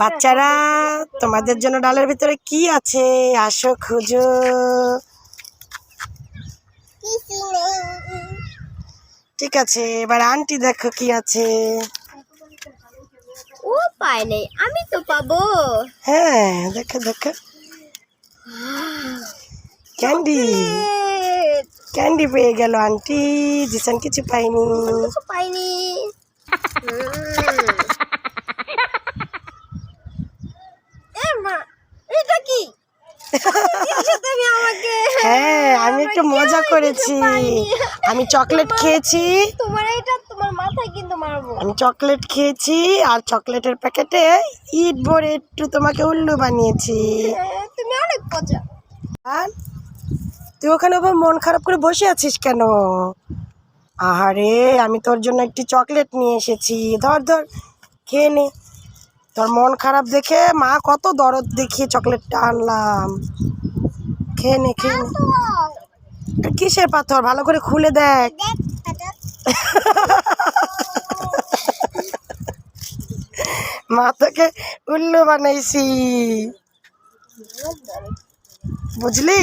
বাচ্চারা তোমাদের জন্য ডালের ভিতরে কি আছে? আসো খুঁজো। ঠিক আছে এবার আন্টি দেখো কি আছে। ও পায় নেই আমি তো পাবো। হ্যাঁ দেখো দেখো। ক্যান্ডি। ক্যান্ডি পেয়ে গেল আন্টি জিসান কিছু পাইনি। কিছু পাইনি এ মা এটা কি দিয়েছ তুমি আমাকে হ্যাঁ আমি একটু মজা করেছি। আমি চকলেট খেয়েছি। তোমার এটা তোমার মাথায় কিন্তু মারবো। আমি চকলেট খেয়েছি আর চকলেটের প্যাকেটে ইট ভরে একটু তোমাকে উল্লু বানিয়েছি। হ্যাঁ, তুমি অনেক পচা আর তুই ওখানে আবার মন খারাপ করে বসে আছিস কেন? আহারে আমি তোর জন্য একটি চকলেট নিয়ে এসেছি। ধর ধর খেয়ে নে। তোর মন খারাপ দেখে মা কত দরদ দেখিয়ে চকলেটটা আনলাম। খেয়ে নে খেয়ে নে। কিসের পাথর? ভালো করে খুলে দেখ। মা তোকে উল্লু বানাইছি। বুঝলি?